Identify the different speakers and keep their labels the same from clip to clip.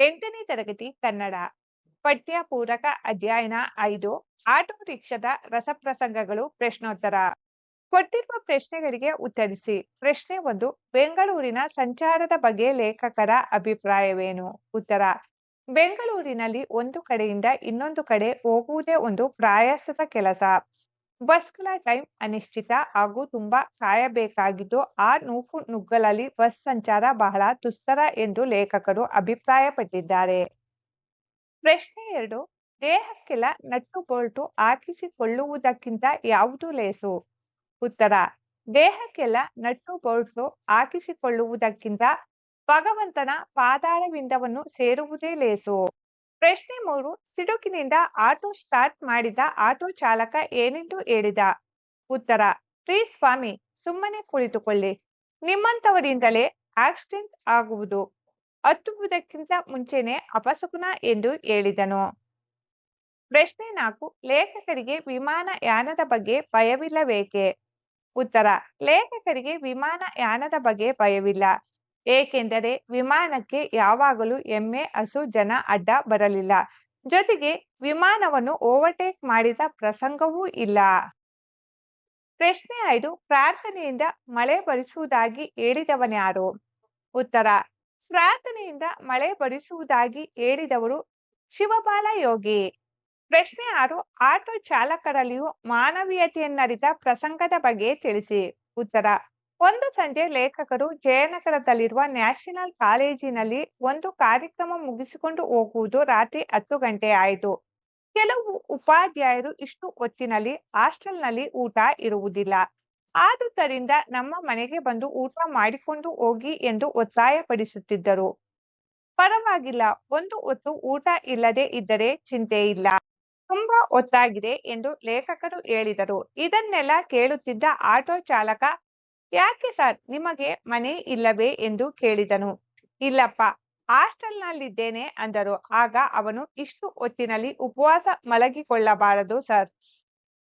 Speaker 1: ಎಂಟನೇ ತರಗತಿ ಕನ್ನಡ ಪಠ್ಯ ಪೂರಕ ಅಧ್ಯಯನ ಐದು ಆಟೋ ರಿಕ್ಷಾದ ರಸಪ್ರಸಂಗಗಳು ಪ್ರಶ್ನೋತ್ತರ. ಕೊಟ್ಟಿರುವ ಪ್ರಶ್ನೆಗಳಿಗೆ ಉತ್ತರಿಸಿ. ಪ್ರಶ್ನೆ ಒಂದು, ಬೆಂಗಳೂರಿನ ಸಂಚಾರದ ಬಗ್ಗೆ ಲೇಖಕರ ಅಭಿಪ್ರಾಯವೇನು? ಉತ್ತರ, ಬೆಂಗಳೂರಿನಲ್ಲಿ ಒಂದು ಕಡೆಯಿಂದ ಇನ್ನೊಂದು ಕಡೆ ಹೋಗುವುದೇ ಒಂದು ಪ್ರಯಾಸದ ಕೆಲಸ. ಬಸ್ಗಳ ಟೈಮ್ ಅನಿಶ್ಚಿತ ಹಾಗೂ ತುಂಬಾ ಕಾಯಬೇಕಾಗಿದ್ದು ಆ ನೂಕು ನುಗ್ಗಲಲ್ಲಿ ಬಸ್ ಸಂಚಾರ ಬಹಳ ದುಸ್ತರ ಎಂದು ಲೇಖಕರು ಅಭಿಪ್ರಾಯಪಟ್ಟಿದ್ದಾರೆ. ಪ್ರಶ್ನೆ ಎರಡು ದೇಹಕ್ಕೆಲ್ಲ ನಟ್ಟು ಬೋಲ್ಟು ಹಾಕಿಸಿಕೊಳ್ಳುವುದಕ್ಕಿಂತ ಯಾವುದು ಲೇಸು? ಉತ್ತರ ದೇಹಕ್ಕೆಲ್ಲ ನಟ್ಟು ಬೋಲ್ಟು ಹಾಕಿಸಿಕೊಳ್ಳುವುದಕ್ಕಿಂತ ಭಗವಂತನ ಪಾದಾರವಿಂದವನ್ನು ಸೇರುವುದೇ ಲೇಸು. ಪ್ರಶ್ನೆ ಮೂರು, ಸಿಡುಕಿನಿಂದ ಆಟೋ ಸ್ಟಾರ್ಟ್ ಮಾಡಿದ ಆಟೋ ಚಾಲಕ ಏನೆಂದು ಹೇಳಿದ? ಉತ್ತರ, ಪ್ಲೀಸ್ ಸ್ವಾಮಿ, ಸುಮ್ಮನೆ ಕುಳಿತುಕೊಳ್ಳಿ. ನಿಮ್ಮಂತವರಿಂದಲೇ ಆಕ್ಸಿಡೆಂಟ್ ಆಗುವುದು. ಹತ್ತುವುದಕ್ಕಿಂತ ಮುಂಚೆನೆ ಅಪಶಕುನ ಎಂದು ಹೇಳಿದನು. ಪ್ರಶ್ನೆ ನಾಲ್ಕು, ಲೇಖಕರಿಗೆ ವಿಮಾನ ಯಾನದ ಬಗ್ಗೆ ಭಯವಿಲ್ಲವೇಕೆ? ಉತ್ತರ, ಲೇಖಕರಿಗೆ ವಿಮಾನ ಯಾನದ ಬಗ್ಗೆ ಭಯವಿಲ್ಲ. ಏಕೆಂದರೆ ವಿಮಾನಕ್ಕೆ ಯಾವಾಗಲೂ ಎಮ್ಮೆ, ಹಸು, ಜನ, ಅಡ್ಡ ಬರಲಿಲ್ಲ. ಜೊತೆಗೆ ವಿಮಾನವನ್ನು ಓವರ್ಟೇಕ್ ಮಾಡಿದ ಪ್ರಸಂಗವೂ ಇಲ್ಲ. ಪ್ರಶ್ನೆ ಐದು, ಪ್ರಾರ್ಥನೆಯಿಂದ ಮಳೆ ಬರಿಸುವುದಾಗಿ ಹೇಳಿದವನ್ಯಾರು ಉತ್ತರ, ಪ್ರಾರ್ಥನೆಯಿಂದ ಮಳೆ ಬರಿಸುವುದಾಗಿ ಹೇಳಿದವರು ಶಿವಬಾಲ ಯೋಗಿ. ಪ್ರಶ್ನೆ ಆರು, ಆಟೋ ಚಾಲಕರಲ್ಲಿಯೂ ಮಾನವೀಯತೆಯನ್ನರಿತ ಪ್ರಸಂಗದ ಬಗ್ಗೆ ತಿಳಿಸಿ. ಉತ್ತರ ಒಂದು ಸಂಜೆ ಲೇಖಕರು ಜಯನಗರದಲ್ಲಿರುವ ನ್ಯಾಷನಲ್ ಕಾಲೇಜಿನಲ್ಲಿ ಒಂದು ಕಾರ್ಯಕ್ರಮ ಮುಗಿಸಿಕೊಂಡು ಹೋಗುವುದು ರಾತ್ರಿ ಹತ್ತು ಗಂಟೆ ಆಯಿತು. ಕೆಲವು ಉಪಾಧ್ಯಾಯರು ಇಷ್ಟು ಹೊತ್ತಿನಲ್ಲಿ ಹಾಸ್ಟೆಲ್ನಲ್ಲಿ ಊಟ ಇರುವುದಿಲ್ಲ. ಆದುದರಿಂದ ನಮ್ಮ ಮನೆಗೆ ಬಂದು ಊಟ ಮಾಡಿಕೊಂಡು ಹೋಗಿ ಎಂದು ಒತ್ತಾಯಪಡಿಸುತ್ತಿದ್ದರು. ಪರವಾಗಿಲ್ಲ, ಒಂದು ಹೊತ್ತು ಊಟ ಇಲ್ಲದೆ ಇದ್ದರೆ ಚಿಂತೆ ಇಲ್ಲ. ತುಂಬಾ ಒತ್ತಾಗಿದೆ ಎಂದು ಲೇಖಕರು ಹೇಳಿದರು. ಇದನ್ನೆಲ್ಲ ಕೇಳುತ್ತಿದ್ದ ಆಟೋ ಚಾಲಕ ಯಾಕೆ ಸರ್ ನಿಮಗೆ ಮನೆ ಇಲ್ಲವೇ ಎಂದು ಕೇಳಿದನು. ಇಲ್ಲಪ್ಪ, ಹಾಸ್ಟೆಲ್ನಲ್ಲಿದ್ದೇನೆ ಅಂದರು. ಆಗ ಅವನು ಇಷ್ಟು ಹೊತ್ತಿನಲ್ಲಿ ಉಪವಾಸ ಮಲಗಿಕೊಳ್ಳಬಾರದು ಸರ್.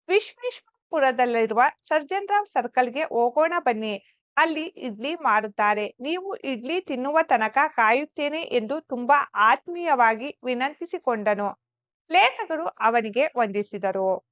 Speaker 1: ವಿಶ್ವೇಶ್ವರಪುರದಲ್ಲಿರುವ ಸರ್ಜನ್ ರಾವ್ ಸರ್ಕಲ್ಗೆ ಹೋಗೋಣ ಬನ್ನಿ. ಅಲ್ಲಿ ಇಡ್ಲಿ ಮಾರುತ್ತಾರೆ. ನೀವು ಇಡ್ಲಿ ತಿನ್ನುವ ತನಕ ಕಾಯುತ್ತೇನೆ ಎಂದು ತುಂಬಾ ಆತ್ಮೀಯವಾಗಿ ವಿನಂತಿಸಿಕೊಂಡನು. ಲೇಖಕರು ಅವನಿಗೆ ವಂದಿಸಿದರು.